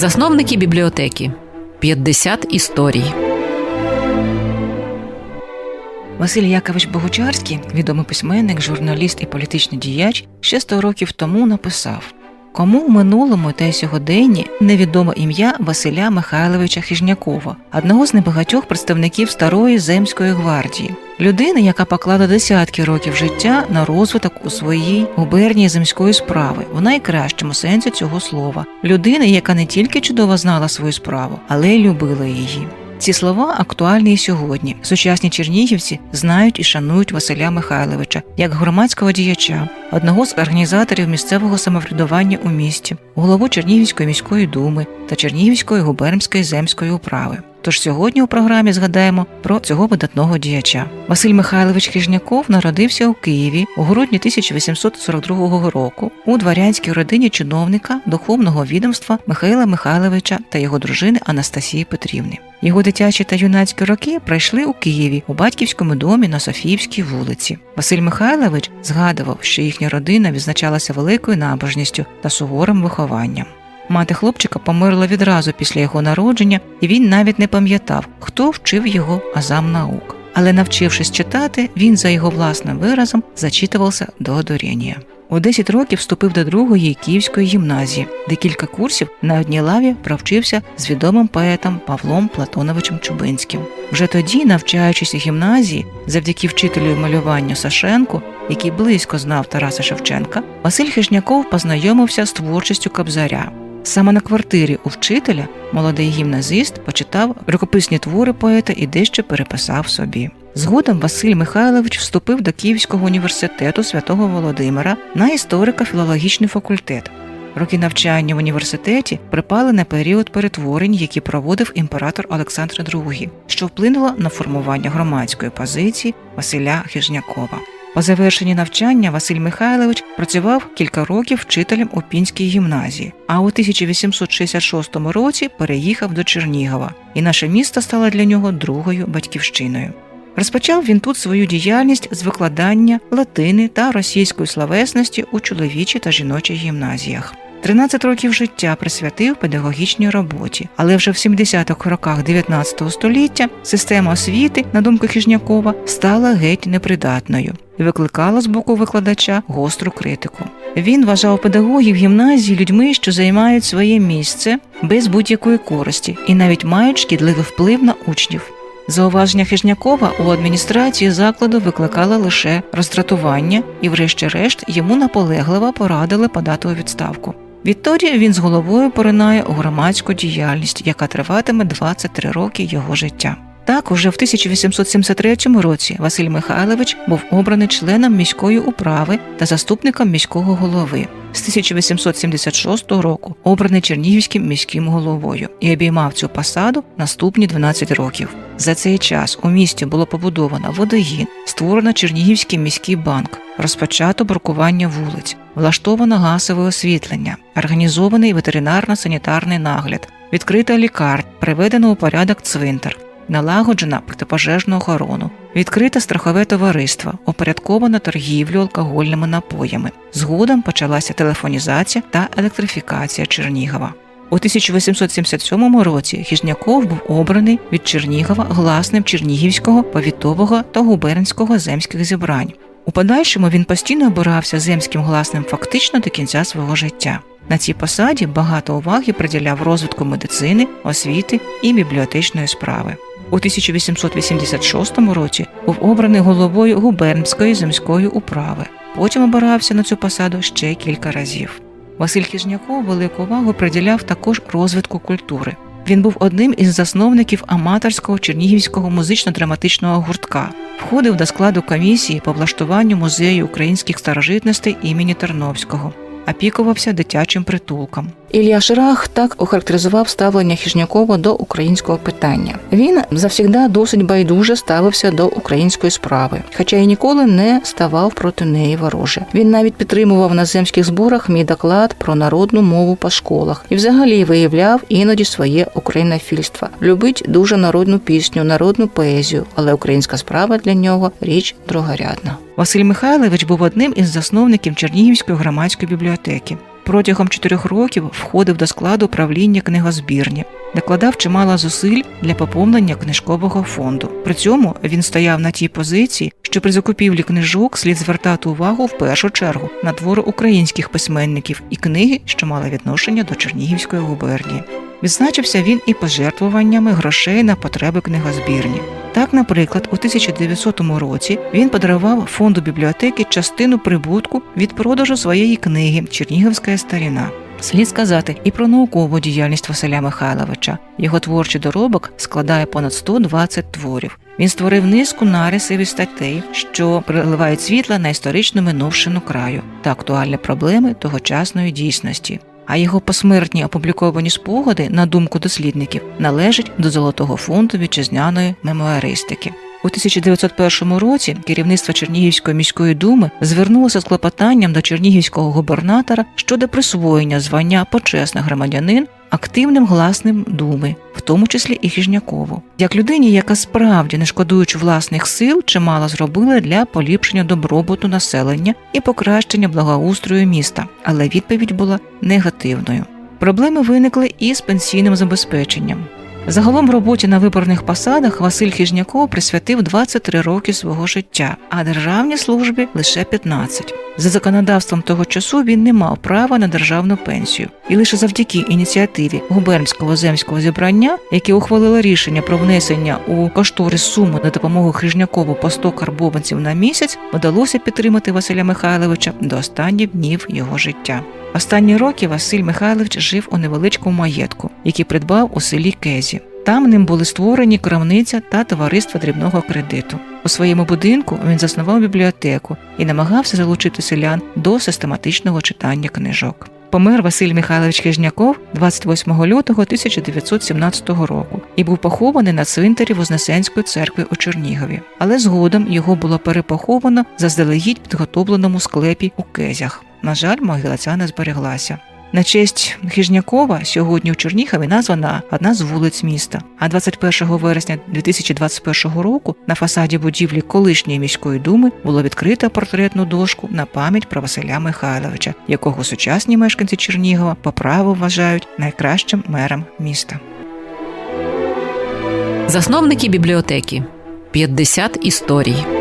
Засновники бібліотеки 50 історій. Василь Якович Богучарський, відомий письменник, журналіст і політичний діяч, ще 100 років тому написав: Кому в минулому та й сьогоденні невідоме ім'я Василя Михайловича Хижнякова, одного з небагатьох представників старої земської гвардії, людини, яка поклала десятки років життя на розвиток у своїй губернії земської справи, в найкращому сенсі цього слова, людини, яка не тільки чудово знала свою справу, але й любила її. Ці слова актуальні і сьогодні. Сучасні чернігівці знають і шанують Василя Михайловича як громадського діяча, одного з організаторів місцевого самоврядування у місті, голову Чернігівської міської думи та Чернігівської губернської земської управи. Тож сьогодні у програмі згадаємо про цього видатного діяча. Василь Михайлович Хижняков народився у Києві у грудні 1842 року у дворянській родині чиновника духовного відомства Михайла Михайловича та його дружини Анастасії Петрівни. Його дитячі та юнацькі роки пройшли у Києві у батьківському домі на Софіївській вулиці. Василь Михайлович згадував, що їхня родина відзначалася великою набожністю та суворим вихованням. Мати хлопчика померла відразу після його народження, і він навіть не пам'ятав, хто вчив його азам наук. Але навчившись читати, він за його власним виразом зачитувався до одуріння. У 10 років вступив до другої Київської гімназії, де кілька курсів на одній лаві провчився з відомим поетом Павлом Платоновичем Чубинським. Вже тоді, навчаючись у гімназії, завдяки вчителю малювання Сашенку, який близько знав Тараса Шевченка, Василь Хижняков познайомився з творчістю Кобзаря. Саме на квартирі у вчителя молодий гімназист почитав рукописні твори поета і дещо переписав собі. Згодом Василь Михайлович вступив до Київського університету святого Володимира на історико-філологічний факультет. Роки навчання в університеті припали на період перетворень, які проводив імператор Олександр II, що вплинуло на формування громадської позиції Василя Хижнякова. По завершенні навчання Василь Михайлович працював кілька років вчителем у Пінській гімназії, а у 1866 році переїхав до Чернігова, і наше місто стало для нього другою батьківщиною. Розпочав він тут свою діяльність з викладання латини та російської словесності у чоловічій та жіночій гімназіях. 13 років життя присвятив педагогічній роботі, але вже в 70-х роках 19 століття система освіти, на думку Хижнякова, стала геть непридатною і викликала з боку викладача гостру критику. Він вважав педагогів гімназії людьми, що займають своє місце без будь-якої користі і навіть мають шкідливий вплив на учнів. Зауваження Хижнякова у адміністрації закладу викликало лише роздратування, і, врешті-решт, йому наполегливо порадили подати у відставку. Відтоді він з головою поринає у громадську діяльність, яка триватиме 23 роки його життя. Так, уже в 1873 році Василь Михайлович був обраний членом міської управи та заступником міського голови. З 1876 року обраний Чернігівським міським головою і обіймав цю посаду наступні 12 років. За цей час у місті було побудовано водогін, створено Чернігівський міський банк, розпочато брукування вулиць, влаштовано газове освітлення, організований ветеринарно-санітарний нагляд, відкрита лікарня, приведено у порядок цвинтар. Налагоджена протипожежну охорону, відкрите страхове товариство, упорядковано торгівлю алкогольними напоями. Згодом почалася телефонізація та електрифікація Чернігова. У 1877 році Хіжняков був обраний від Чернігова гласним Чернігівського, повітового та губернського земських зібрань. У подальшому він постійно обирався земським гласним фактично до кінця свого життя. На цій посаді багато уваги приділяв розвитку медицини, освіти і бібліотечної справи. У 1886 році був обраний головою губернської земської управи. Потім обирався на цю посаду ще кілька разів. Василь Хіжняков велику увагу приділяв також розвитку культури. Він був одним із засновників аматорського чернігівського музично-драматичного гуртка, входив до складу комісії по влаштуванню музею українських старожитностей імені Терновського, опікувався дитячим притулком. Ілля Ширах так охарактеризував ставлення Хіжнякова до українського питання. Він завсігда досить байдуже ставився до української справи, хоча й ніколи не ставав проти неї вороже. Він навіть підтримував на земських зборах мій доклад про народну мову по школах і взагалі виявляв іноді своє українофільство. Любить дуже народну пісню, народну поезію, але українська справа для нього річ другорядна. Василь Михайлович був одним із засновників Чернігівської громадської бібліотеки. Протягом чотирьох років входив до складу правління книгозбірні, докладав чимало зусиль для поповнення книжкового фонду. При цьому він стояв на тій позиції, що при закупівлі книжок слід звертати увагу в першу чергу на твори українських письменників і книги, що мали відношення до Чернігівської губернії. Відзначився він і пожертвуваннями грошей на потреби книгозбірні. Так, наприклад, у 1900 році він подарував фонду бібліотеки частину прибутку від продажу своєї книги Чернігівська старіна. Слід сказати і про наукову діяльність Василя Михайловича. Його творчий доробок складає понад 120 творів. Він створив низку нарисів і статей, що приливають світла на історичну минувшину краю та актуальні проблеми тогочасної дійсності. А його посмертні опубліковані спогади, на думку дослідників, належать до золотого фонду вітчизняної мемуаристики. У 1901 році керівництво Чернігівської міської думи звернулося з клопотанням до чернігівського губернатора щодо присвоєння звання почесний громадянин активним гласним думи, в тому числі і Хіжнякову, як людині, яка справді не шкодуючи власних сил, чимало зробила для поліпшення добробуту населення і покращення благоустрою міста, але відповідь була негативною. Проблеми виникли і з пенсійним забезпеченням. Загалом роботі на виборних посадах Василь Хіжняков присвятив 23 роки свого життя, а державній службі лише 15. За законодавством того часу він не мав права на державну пенсію, і лише завдяки ініціативі губернського земського зібрання, яке ухвалило рішення про внесення у кошторис суму на допомогу Хижнякову по 100 карбованців на місяць, вдалося підтримати Василя Михайловича до останніх днів його життя. Останні роки Василь Михайлович жив у невеличкому маєтку, який придбав у селі Кезі. Там ним були створені крамниця та товариство дрібного кредиту. У своєму будинку він заснував бібліотеку і намагався залучити селян до систематичного читання книжок. Помер Василь Михайлович Хижняков 28 лютого 1917 року і був похований на цвинтарі Вознесенської церкви у Чернігові. Але згодом його було перепоховано заздалегідь підготовленому склепі у Кезях. На жаль, могила ця не збереглася. На честь Хижнякова сьогодні у Чернігові названа одна з вулиць міста. А 21 вересня 2021 року на фасаді будівлі колишньої міської думи було відкрито портретну дошку на пам'ять про Василя Михайловича, якого сучасні мешканці Чернігова по праву вважають найкращим мером міста. Засновники бібліотеки 50 історій.